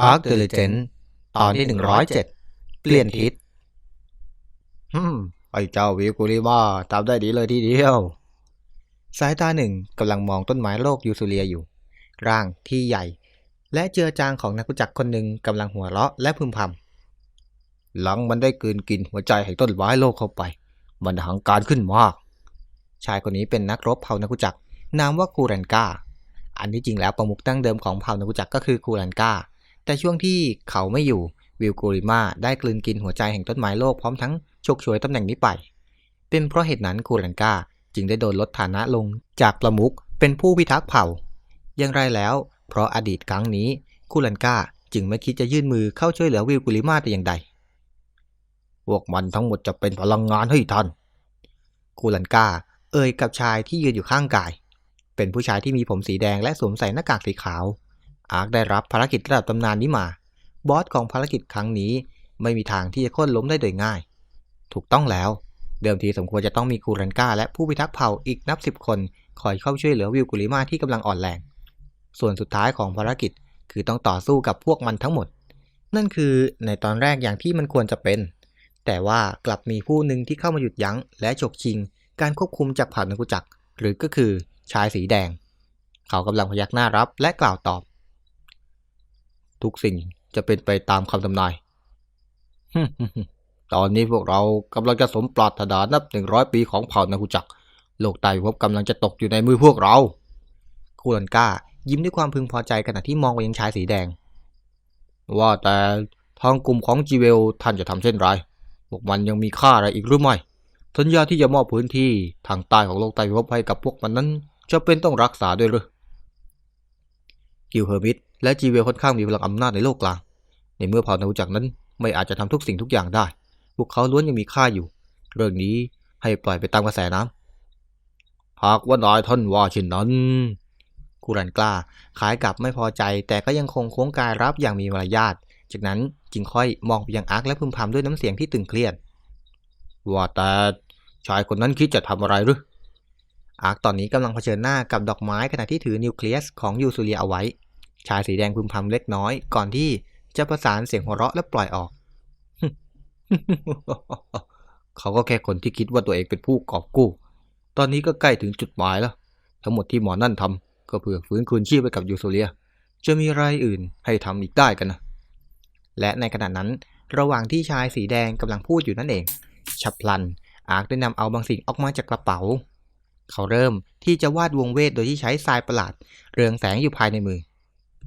Arc the Legend ตอนที่ 107 เปลี่ยนทิศฮึมไอ้เจ้าวิวกุริมาทำได้ดีเลยทีเดียว สายตาหนึ่งกำลังมองต้นไม้โลกยูซูเลียอยู่ ร่างที่ใหญ่ และเจือจางของนักกุจักคนหนึ่งกำลังหัวเราะและพึมพำหลังมันได้กลืนกินหัวใจแห่งต้นไม้โลกเข้าไป มันหังการขึ้นมาก ชายคนนี้เป็นนักรบเผ่านักกุจักนามว่าคูรันกาอันที่จริงแล้วประมุขดั้งเดิมของเผ่านักกุจักก็คือคูรันกา แต่ช่วงที่เขาไม่อยู่วิลกูริมาได้กลืนกินหัวใจแห่งต้นไม้โลกพร้อมทั้งฉกฉวยตำแหน่งนี้ไป เป็นเพราะเหตุนั้นคูรันกาจึงได้โดนลดฐานะลงจากประมุขเป็นผู้พิทักษ์เผ่า อย่างไรแล้ว เพราะอดีตครั้งนี้คูรันกาจึงไม่คิดจะยื่นมือเข้าช่วยเหลือวิลกูริมาแต่อย่างใด พวกมันทั้งหมดจะเป็นพลังงานให้ท่าน คูรันกาเอ่ยกับชายที่ยืนอยู่ข้างกาย เป็นผู้ชายที่มีผมสีแดงและสวมใส่หน้ากากสีขาว อาร์คได้รับภารกิจระดับตำนานนี้มา บอสของภารกิจครั้งนี้ไม่มีทางที่จะโค่นล้มได้โดยง่าย ถูกต้องแล้ว เดิมทีสมควรจะต้องมีคูรันกาและผู้พิทักษ์เผ่าอีกนับสิบคน คอยเข้าช่วยเหลือวิลกุลิมาที่กำลังอ่อนแรง ส่วนสุดท้ายของภารกิจคือต้องต่อสู้กับพวกมันทั้งหมด นั่นคือในตอนแรกอย่างที่มันควรจะเป็น แต่ว่ากลับมีผู้หนึ่งที่เข้ามาหยุดยั้ง และฉกชิง การควบคุมจากเผ่านักกุจักหรือก็คือชายสีแดง เขากำลังพยักหน้ารับและกล่าวตอบ ทุกสิ่งจะเป็นไปตามคำทำนาย ตอนนี้พวกเรากำลังจะสมปรารถนานับหนึ่งร้อยปีของเผ่านาคุจัก โลกไตภพกำลังจะตกอยู่ในมือพวกเราคูรันก้า ยิ้มด้วยความพึงพอใจขณะที่มองไปยังชายสีแดง ว่าแต่ทางกลุ่มของจีเวลท่านจะทำเช่นไรพวกมันยังมีค่าอะไรอีกหรือไม่ สัญญาที่จะมอบพื้นที่ทางใต้ของโลกไตภพให้กับพวกมันนั้นจะเป็นต้องรักษาด้วยหรือกิลเฮอร์มิต และจีเวลค่อนข้างมีพลังอำนาจในโลกกลาง ในเมื่อเผ่านาคุจักนั้นไม่อาจจะทำทุกสิ่งทุกอย่างได้ พวกเขาล้วนยังมีค่าอยู่ เรื่องนี้ให้ปล่อยไปตามกระแสน้ำหากว่านายท่านว่าเช่นนั้นคูรันกล้าขายกลับไม่พอใจ แต่ก็ยังคงโค้งกายรับอย่างมีมารยาท จากนั้นจึงค่อยมองไปยังอาร์คและพึมพำด้วยน้ำเสียงที่ตึงเครียด ว่าแต่ชายคนนั้นคิดจะทำอะไรหรืออาร์คตอนนี้กำลังเผชิญหน้ากับดอกไม้ขณะที่ถือนิวเคลียสของยูซูเลียเอาไว้ ชายสีแดงพึมพำเล็กน้อย ก่อนที่จะประสานเสียงหัวเราะและปล่อยออก เขาก็แค่คนที่คิดว่าตัวเองเป็นผู้กอบกู้ ตอนนี้ก็ใกล้ถึงจุดหมายแล้ว ทั้งหมดที่หมอนั่นทำก็เพื่อฟื้นคืนชีพให้กับยูโซเลีย จะมีอะไรอื่นให้ทำอีกได้กันนะ และในขณะนั้น ระหว่างที่ชายสีแดงกำลังพูดอยู่นั่นเอง ฉับพลัน อาร์คได้นำเอาบางสิ่งออกมาจากกระเป๋าเขาเริ่มที่จะวาดวงเวทโดยที่ใช้ทรายประหลาด เรืองแสงอยู่ภายในมือ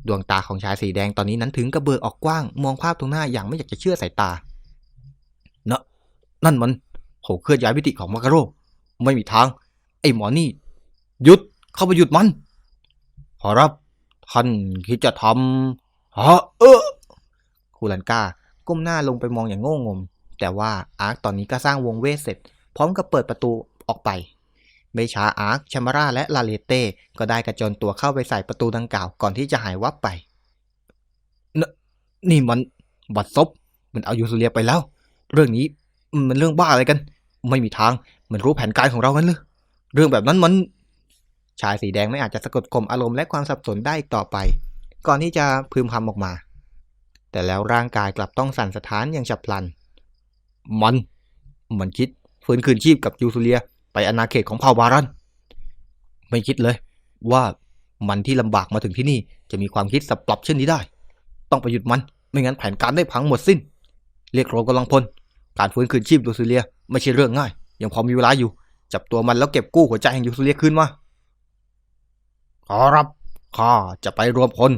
ดวงตาของชายสีแดงตอนนี้นั้นถึงกระเบิดออกกว้าง มองภาพตรงหน้าอย่างไม่อยากจะเชื่อสายตาเนะนั่นมันโหเคลื่อนย้ายมิติของมาการโรไม่มีทาง ไอ้หมอนี่ หยุดเข้าไปหยุดมัน ขอรับ ท่านคิดจะทำฮะเออคูลันกาก้มหน้าลงไปมองอย่างโง่งม แต่ว่าอาร์คตอนนี้ก็สร้างวงเวทเสร็จ พร้อมกับเปิดประตูออกไป ไม่ช้าอาร์คชามาร่าและลาเลเต้ก็ได้กระโจนตัวเข้าไปใส่ประตูดังกล่าวก่อนที่จะหายวับไปนนี่มันบัดซบมันเอายูซูเลียไปแล้ว เรื่องนี้มันเรื่องบ้าอะไรกัน ไม่มีทางมันรู้แผนการของเรางั้นหรือเรื่องแบบนั้นมัน ชายสีแดงไม่อาจจะสะกดข่มอารมณ์และความสับสนได้อีกต่อไป ก่อนที่จะพึมพำออกมา แต่แล้วร่างกายกลับต้องสั่นสะท้านอย่างฉับพลัน มัน มันคิดฟื้นคืนชีพกับยูซูเลีย ไปอาณาเขตของเผ่าบารัน ไม่คิดเลย ว่ามันที่ลำบากมาถึงที่นี่ จะมีความคิดสับปรับเช่นนี้ได้ ต้องไปหยุดมัน ไม่งั้นแผนการได้พังหมดสิ้น เรียกโรกำลังพล การฟื้นคืนชีพยูซูเลีย ไม่ใช่เรื่องง่าย ยังพอมีเวลาอยู่ จับตัวมันแล้วเก็บกู้หัวใจแห่งยูซูเลียคืนมาขอรับข้าจะไปรวมพล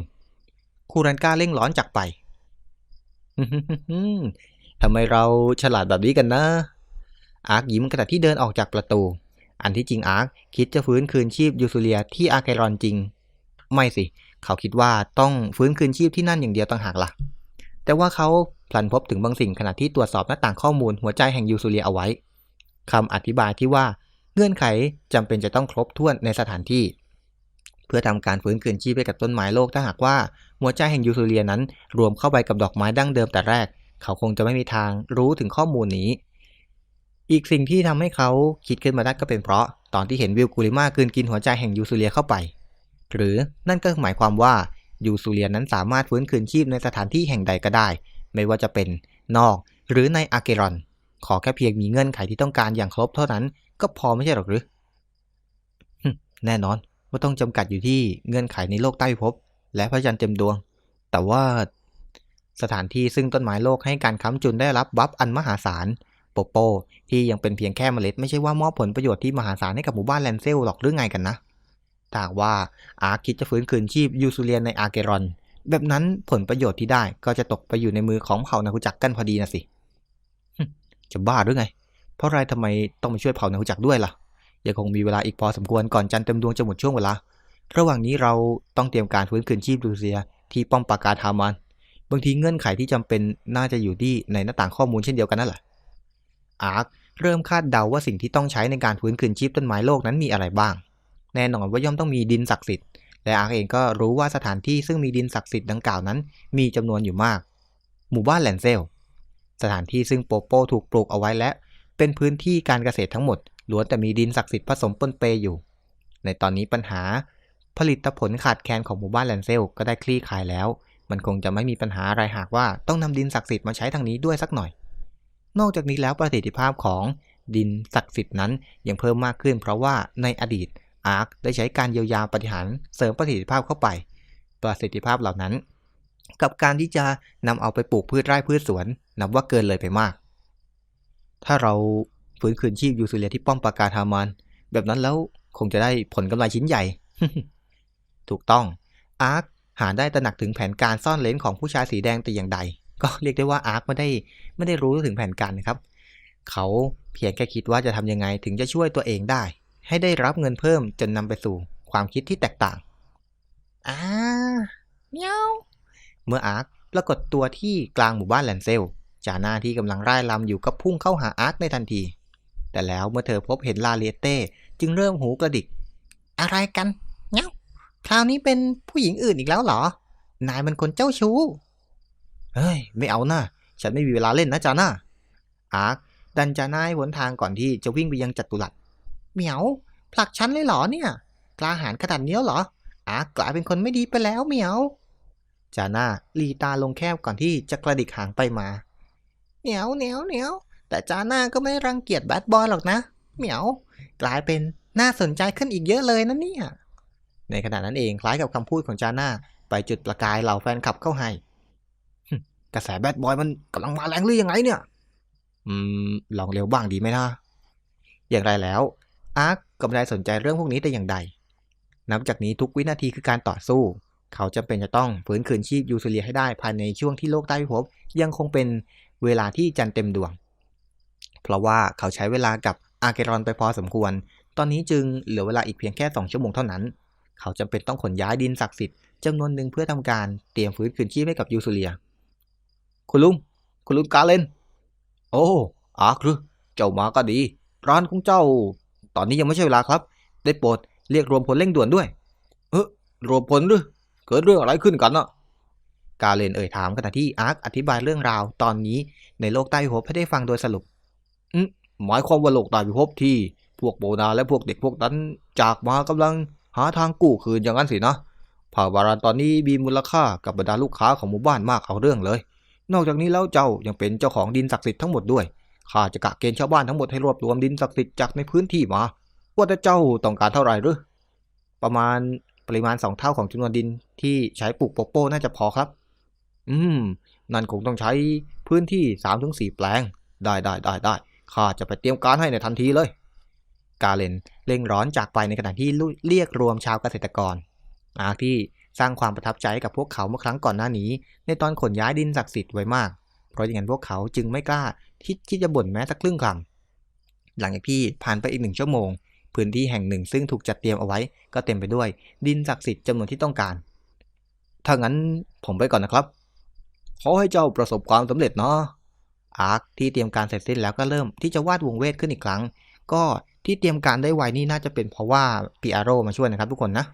คูรันกาเร่งร้อนจากไปทำไมเราฉลาดแบบนี้กันนะ อาร์คยิ้มขณะที่เดินออกจากประตู อันที่จริงอาร์คคิดจะฟื้นคืนชีพยูซูเลียที่อาร์เครอนจริง ไม่สิ เขาคิดว่าต้องฟื้นคืนชีพที่นั่นอย่างเดียวต่างหากล่ะ แต่ว่าเขาพลันพบถึงบางสิ่งขณะที่ตรวจสอบหน้าต่างข้อมูลหัวใจแห่งยูซูเลียเอาไว้คำอธิบายที่ว่าเงื่อนไขจำเป็นจะต้องครบถ้วนในสถานที่ เพื่อทำการฟื้นคืนชีพให้กับต้นไม้โลกถ้าหากว่าหัวใจแห่งยูซูเลียนั้น รวมเข้าไปกับดอกไม้ดั้งเดิมแต่แรก เขาคงจะไม่มีทางรู้ถึงข้อมูลนี้ อีกสิ่งที่ทำให้เขาคิดขึ้นมาได้ก็เป็นเพราะ ตอนที่เห็นวิลกูริมากืนกินหัวใจแห่งยูซูเลียเข้าไป หรือนั่นก็หมายความว่ายูซูเลียนั้นสามารถฟื้นคืนชีพในสถานที่แห่งใดก็ได้ ไม่ว่าจะเป็นนอกหรือในอาเกรอน ขอแค่เพียงมีเงื่อนไขที่ต้องการอย่างครบเท่านั้น ก็พอไม่ใช่หรอกหรือแน่นอนว่าต้องจำกัดอยู่ที่เงื่อนไขในโลกใต้ภพและพระจันทร์เต็มดวง แต่ว่าสถานที่ซึ่งต้นไม้โลกให้การค้ำจุนได้รับบัฟอันมหาศาล โปโปที่ยังเป็นเพียงแค่เมล็ดไม่ใช่ว่ามอบผลประโยชน์ที่มหาศาลให้กับหมู่บ้านแลนเซลหรอกหรือไงกันนะถ้าว่าอาร์คิดจะฟื้นคืนชีพยูซูเลียนในอาร์เกรอน แบบนั้นผลประโยชน์ที่ได้ก็จะตกไปอยู่ในมือของเผ่านาคุจักกันพอดีนะสิจะบ้าหรือไง เพราะไรทำไมต้องมาช่วยเผ่านาคุจักด้วยล่ะ ยังคงมีเวลาอีกพอสมควรก่อนจันเต็มดวงจะหมดช่วงเวลา ระหว่างนี้เราต้องเตรียมการฟื้นคืนชีพลูเซีย ที่ป้อมปราการทามัน บางทีเงื่อนไขที่จำเป็นน่าจะอยู่ที่ในหน้าต่างข้อมูลเช่นเดียวกันนั่นแหละ อาร์คเริ่มคาดเดาว่าสิ่งที่ต้องใช้ในการฟื้นคืนชีพต้นไม้โลกนั้นมีอะไรบ้าง แน่นอนว่าย่อมต้องมีดินศักดิ์สิทธิ์ และอาร์คเองก็รู้ว่าสถานที่ซึ่งมีดินศักดิ์สิทธิ์ดังกล่าวนั้น มีจำนวนอยู่มาก หมู่บ้านแลนเซล สถานที่ซึ่งโปโปถูกปลูกเอาไว้และ เป็นพื้นที่การเกษตรทั้งหมดล้วนแต่มีดินศักดิ์สิทธิ์ผสมปนเปอยู่ ในตอนนี้ปัญหา ผลิตผลขาดแคลนของหมู่บ้านแลนเซลก็ได้คลี่คลายแล้ว มันคงจะไม่มีปัญหาอะไรหากว่าต้องนำดินศักดิ์สิทธิ์มาใช้ทางนี้ด้วยสักหน่อย นอกจากนี้แล้วประสิทธิภาพของดินศักดิ์สิทธิ์นั้นยังเพิ่มมากขึ้น เพราะว่าในอดีตอาร์คได้ใช้การเยียวยาปฏิหารเสริมประสิทธิภาพเข้าไป ประสิทธิภาพเหล่านั้น กับการที่จะนำเอาไปปลูกพืชไร่พืชสวน นับว่าเกินเลยไปมาก ถ้าเราฟื้นคืนชีพยูซูเลียที่ป้อมปราการฮามานแบบนั้นแล้วคงจะได้ผลกำไรชิ้นใหญ่ ถูกต้องอาร์คหาได้ตระหนักถึงแผนการซ่อนเลนของผู้ชายสีแดงแต่อย่างใด ก็เรียกได้ว่าอาร์คไม่ได้ไม่ได้รู้ถึงแผนการนะครับ เขาเพียงแค่คิดว่าจะทำยังไงถึงจะช่วยตัวเองได้ ให้ได้รับเงินเพิ่มจนนำไปสู่ความคิดที่แตกต่างอ่าเมียวเมื่ออาร์คปรากฏตัวที่กลางหมู่บ้านแลนเซลจาน่าที่กำลังร่ายรำอยู่ก็พุ่งเข้าหาอาร์คในทันที แต่แล้วเมื่อเธอพบเห็นลาเลียเต้จึงเริ่มหูกระดิก อะไรกันเงี้ยคราวนี้เป็นผู้หญิงอื่นอีกแล้วเหรอ นายมันคนเจ้าชู้ เฮ้ย ไม่เอานะฉันไม่มีเวลาเล่นนะจาน่าอาร์คดันจาน่าให้หนทางก่อนที่จะวิ่งไปยังจัตุรัสเหมียว ผลักฉันเลยเหรอเนี่ยกล้าหาญขนาดนี้เหรอ อาร์คกลายเป็นคนไม่ดีไปแล้วเหมียว จาน่าลีตาลงแคบก่อนที่จะกระดิกหางไปมา เหนียวเหนียวเหนียว แต่จาน่าก็ไม่รังเกียจแบดบอยหรอกนะ เหมียว กลายเป็นน่าสนใจขึ้นอีกเยอะเลยนะเนี่ย ในขณะนั้นเองคล้ายกับคำพูดของจาน่าไปจุดประกายเหล่าแฟนคลับเข้าให้ กระแสแบดบอยมันกำลังมาแรงหรือยังไงเนี่ย อืม ลองเร็วบ้างดีไหมนะ อย่างไรแล้ว อาร์คก็ไม่ได้สนใจเรื่องพวกนี้แต่อย่างใด นับจากนี้ทุกวินาทีคือการต่อสู้ เขาจำเป็นจะต้องฟื้นคืนชีพยูซูเลียให้ได้ภายในช่วงที่โลกใต้พิภพยังคงเป็นเวลาที่จันเต็มดวง เพราะว่าเขาใช้เวลากับอาเกรอนไปพอสมควร ตอนนี้จึงเหลือเวลาอีกเพียงแค่ 2 ชั่วโมงเท่านั้น เขาจำเป็นต้องขนย้ายดินศักดิ์สิทธิ์จำนวนหนึ่งเพื่อทำการเตรียมฟื้นคืนชีพให้กับยูซูเลีย คุณลุง คุณลุงกาเลนโอ้อาร์คหรือเจ้ามาก็ดี ร้านของเจ้า ตอนนี้ยังไม่ใช่เวลาครับ ได้โปรดเรียกรวมพลเร่งด่วนด้วย เออรวมพลหรือเกิดเรื่องอะไรขึ้นกันน่ะกาเลนเอ่ยถามขณะที่อาร์คอธิบายเรื่องราวตอนนี้ในโลกใต้พิภพให้ได้ฟังโดยสรุปอืมหมายความว่าโลกใต้พิภพที่พวกโบนาและพวกเด็กพวกนั้นจากมากำลังหาทางกู้คืนอย่างนั้นสินะผ่าบารานตอนนี้มีมูลค่ากับบรรดาลูกค้าของหมู่บ้านมากเอาเรื่องเลย นอกจากนี้แล้วเจ้ายังเป็นเจ้าของดินศักดิ์สิทธิ์ทั้งหมดด้วยข้าจะกะเกณฑ์ชาวบ้านทั้งหมดให้รวบรวมดินศักดิ์สิทธิ์จากในพื้นที่มา ว่าแต่เจ้าต้องการเท่าไหร่หรือประมาณปริมาณสองเท่าของจำนวนดินที่ใช้ปลูกโปโป้น่าจะพอครับ อืม นั่นคงต้องใช้พื้นที่สามถึงสี่แปลง ได้ได้ได้ได้ข้าจะไปเตรียมการให้ในทันทีเลย กาเลนเร่งร้อนจากไปในขณะที่เรียกรวมชาวเกษตรกรอาที่ สร้างความประทับใจกับพวกเขาเมื่อครั้งก่อนหน้านี้ ในตอนขนย้ายดินศักดิ์สิทธิ์ไว้มาก เพราะอย่างนั้นพวกเขาจึงไม่กล้าที่ที่จะบ่นแม้สักครึ่งคำหลังจากที่ผ่านไปอีกหนึ่งชั่วโมง พื้นที่แห่งหนึ่งซึ่งถูกจัดเตรียมเอาไว้ ก็เต็มไปด้วยดินศักดิ์สิทธิ์จำนวนที่ต้องการถ้างั้นผมไปก่อนนะครับขอให้เจ้าประสบความสำเร็จเนาะอาร์คที่เตรียมการเสร็จสิ้นแล้วก็เริ่มที่จะวาดวงเวทขึ้นอีกครั้ง ก็ที่เตรียมการได้ไวนี่น่าจะเป็นเพราะว่าปีอาโรมาช่วยนะครับทุกคนนะ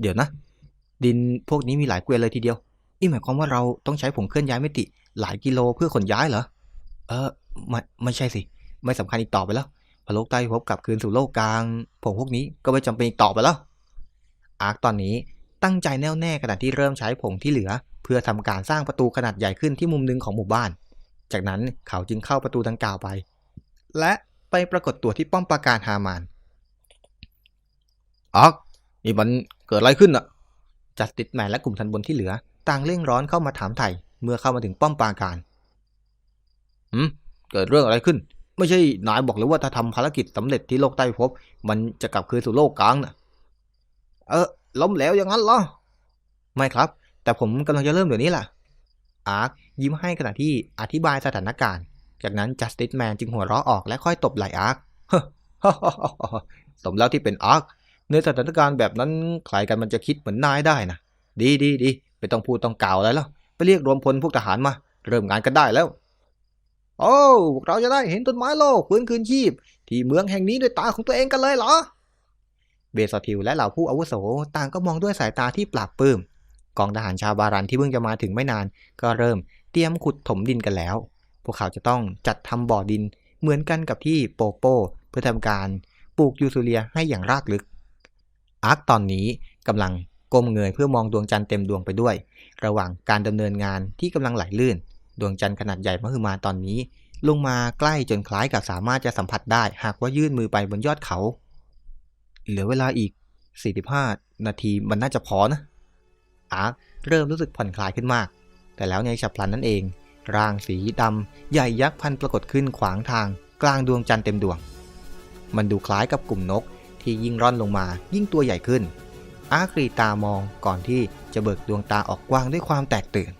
เดี๋ยวนะ ดินพวกนี้มีหลายเกวียนเลยทีเดียวนี่หมายความว่าเราต้องใช้ผงเคลื่อนย้ายมิติ หลายกิโลเพื่อขนย้ายเหรอ เออไม่ไม่ใช่สิ ไม่สำคัญอีกต่อไปแล้วพโลกใต้พิภพกลับคืนสู่โลกกลาง ผงพวกนี้ก็ไม่จำเป็นอีกต่อไปแล้ว อาร์คตอนนี้ตั้งใจแน่วแน่ขณะที่เริ่มใช้ผงที่เหลือ เพื่อทำการสร้างประตูขนาดใหญ่ขึ้นที่มุมหนึ่งของหมู่บ้าน จากนั้นเขาจึงเข้าประตูดังกล่าวไป และไปปรากฏตัวที่ป้อมปราการฮามานอักนี่มัน เกิดอะไรขึ้นอะจัสติสแมนและกลุ่มทันบนที่เหลือ ต่างเร่งร้อนเข้ามาถามไถ่เมื่อเข้ามาถึงป้อมปราการหืมเกิดเรื่องอะไรขึ้น ไม่ใช่นายบอกเลยว่าถ้าทำภารกิจสำเร็จที่โลกใต้พิภพมันจะกลับคืนสู่โลกกลางน่ะ เออล้มเหลวอย่างนั้นเหรอไม่ครับ แต่ผมกำลังจะเริ่มเดี๋ยวนี้แหละอาร์คยิ้มให้ขณะที่อธิบายสถานการณ์ จากนั้นจัสติสแมนจึงหัวเราะออกและค่อยตบไหล่อาร์คสมแล้วที่เป็นอาร์ค ในสถานการณ์แบบนั้นใครกันมันจะคิดเหมือนนายได้นะดีดีดีไม่ต้องพูดต้องกล่าวอะไรแล้ว ไปเรียกรวมพลพวกทหารมา เริ่มงานกันได้แล้ว โอ้พวกเราจะได้เห็นต้นไม้โลกฟื้นคืนชีพ ที่เมืองแห่งนี้ด้วยตาของตัวเองกันเลยเหรอ เบสทิลและเหล่าผู้อาวุโสต่างก็มองด้วยสายตาที่ปราบปลื้มกองทหารชาวบารันที่เพิ่งจะมาถึงไม่นาน ก็เริ่มเตรียมขุดถมดินกันแล้ว พวกเขาจะต้องจัดทำบ่อดินเหมือนกันกับที่โปโปเพื่อทำการปลูกยูซูเลียให้อย่างรากลึก อาร์คตอนนี้กำลังก้มเงยเพื่อมองดวงจันทร์เต็มดวงไปด้วย ระหว่างการดำเนินงานที่กำลังไหลลื่น ดวงจันทร์ขนาดใหญ่มหึมาตอนนี้ ลงมาใกล้จนคล้ายกับสามารถจะสัมผัสได้ หากว่ายื่นมือไปบนยอดเขา เหลือเวลาอีก 45 นาทีมันน่าจะพอนะ อาร์คเริ่มรู้สึกผ่อนคลายขึ้นมาก แต่แล้วในฉับพลันนั่นเอง ร่างสีดำใหญ่ยักษ์พันปรากฏขึ้นขวางทาง กลางดวงจันทร์เต็มดวง มันดูคล้ายกับกลุ่มนก ที่ยิ่งร่อนลงมา ยิ่งตัวใหญ่ขึ้น อาร์ครีตามองก่อนที่จะเบิกดวงตาออกกว้างด้วยความแตกตื่น